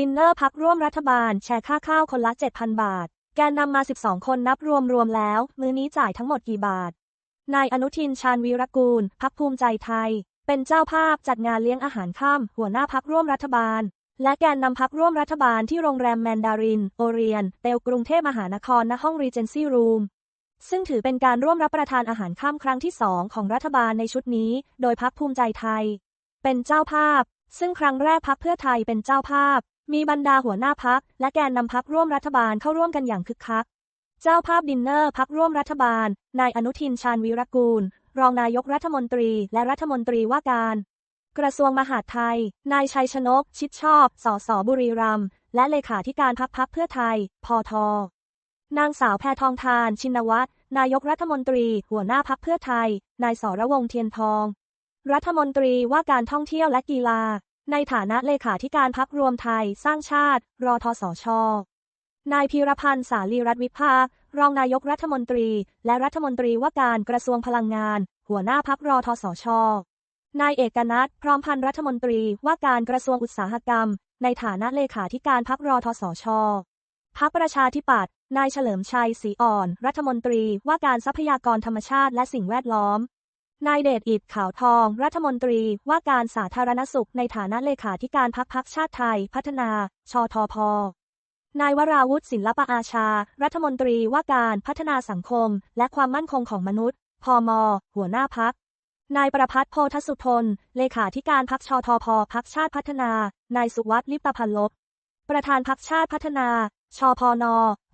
ดินเนอร์พักร่วมรัฐบาล แชร์ค่าข้าวคนละ 7,000 บาท แกนนำมา 12 คนนับรวมรวมแล้ว มื้อนี้จ่ายทั้งหมดกี่บาท นายอนุทินชาญวีรกูล พักภูมิใจไทย เป็นเจ้าภาพจัดงานเลี้ยงอาหารค่ำหัวหน้าพักร่วมรัฐบาล และแกนนำพักร่วมรัฐบาลที่โรงแรมแมนดาริน โอเรียน เตลกรุงเทพมหานครณห้องรีเจนซี่รูมซึ่งถือเป็นการร่วมรับประทานอาหารค่ำครั้งที่สองของรัฐบาลในชุดนี้ โดยพักภูมิใจไทย เป็นเจ้าภาพ ซึ่งครั้งแรกพักเพื่อไทยเป็นเจ้าภาพ มีบรรดาหัวหน้าพักและแกนนำพักร่วมรัฐบาลเข้าร่วมกันอย่างคึกคัก เจ้าภาพดินเนอร์พักร่วมรัฐบาล นายอนุทินชาญวีรกูล รองนายกรัฐมนตรีและรัฐมนตรีว่าการ กระทรวงมหาดไทย นายชัยชนก ชิดชอบ สสบุรีรัมย์และเลขาธิการพักพักเพื่อไทย พอทนางสาวแพทองทาน ชินวัตร นายกรัฐมนตรี หัวหน้าพักเพื่อไทย นายสรวงเทียนทอง รัฐมนตรีว่าการท่องเที่ยวและกีฬา ในฐานะเลขาธิการพักรวมไทยสร้างชาติรอทสช นายพีรพันธ์สาลีรัตนวิภารองนายกรัฐมนตรี และรัฐมนตรีว่าการกระทรวงพลังงาน หัวหน้าพักรอทสช นายเอกนัทพร้อมพันธ์รัฐมนตรีว่าการกระทรวงอุตสาหกรรม ในฐานะเลขาธิการพักรอทสช พักประชาธิปัตย์ นายเฉลิมชัยศรีอ่อน รัฐมนตรีว่าการทรัพยากรธรรมชาติและสิ่งแวดล้อม นายเดชอิดขาวทอง รัฐมนตรีว่าการสาธารณสุขในฐานะเลขาธิการพักพักชาติไทย พัฒนา ชทพ นายวราวุฒิศิลปอาชา รัฐมนตรีว่าการพัฒนาสังคม และความมั่นคงของมนุษย์ พม หัวหน้าพัก นายประพัฒน์โพธสุทน เลขาธิการพักชทพ พักชาติพัฒนา นายสุวัสดิ์ลิปตพันลบ ประธานพักชาติพัฒนา ชพน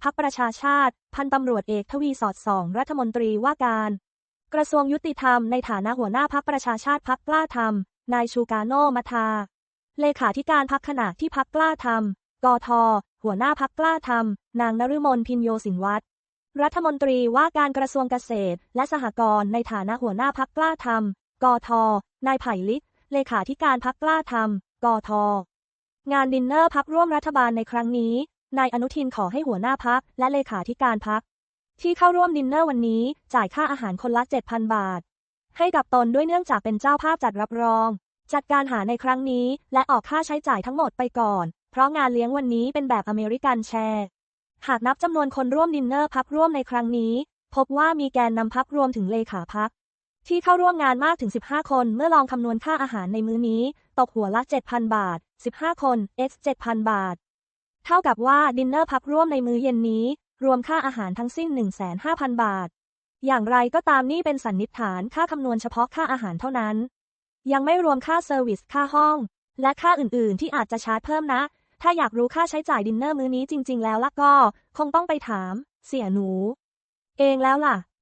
พักประชาชาติ พันตำรวจเอกทวีสอดสอง รัฐมนตรีว่าการ กระทรวงยุติธรรมในฐานะหัวหน้าพักประชาชาติพักกล้าทำนายชูกาโนมัทา เลขาธิการพักขณะที่พักกล้าทำกท หัวหน้าพักกล้าทำนางนฤมลพินโยสินวัตรรัฐมนตรีว่าการกระทรวงเกษตร และสหกรณ์ในฐานะหัวหน้าพักกล้าทำกท นายไผ่ลิก เลขาธิการพักกล้าทำกท งานดินเนอร์พักร่วมรัฐบาลในครั้งนี้ นายอนุทินขอให้หัวหน้าพักและเลขาธิการพัก ที่เข้าร่วมดินเนอร์วันนี้จ่ายค่าอาหารคนละ 7,000 บาท ให้กับตนด้วยเนื่องจากเป็นเจ้าภาพจัดรับรอง จัดการหาในครั้งนี้ และออกค่าใช้จ่ายทั้งหมดไปก่อน เพราะงานเลี้ยงวันนี้เป็นแบบอเมริกันแชร์ หากนับจำนวนคนร่วมดินเนอร์พักร่วมในครั้งนี้ พบว่ามีแกนนำพักรวมถึงเลขาพัก ที่เข้าร่วมงานมากถึง 15 คน เมื่อลองคำนวณค่าอาหารในมื้อนี้ ตกหัวละ 7,000 บาท 15 คน x 7,000 บาท เท่ากับว่าดินเนอร์พักร่วมในมื้อเย็นนี้ รวมค่าอาหารทั้งสิ้น 15,000 บาท อย่างไรก็ตามนี่เป็นสันนิษฐานค่าคำนวณเฉพาะค่าอาหารเท่านั้น ยังไม่รวมค่าเซอร์วิสค่าห้อง และค่าอื่น ๆ ที่อาจจะชาร์จเพิ่มนะ ถ้าอยากรู้ค่าใช้จ่ายดินเนอร์มื้อนี้จริง ๆ แล้วล่ะก็ คงต้องไปถาม เสี่ยหนู เองแล้วล่ะ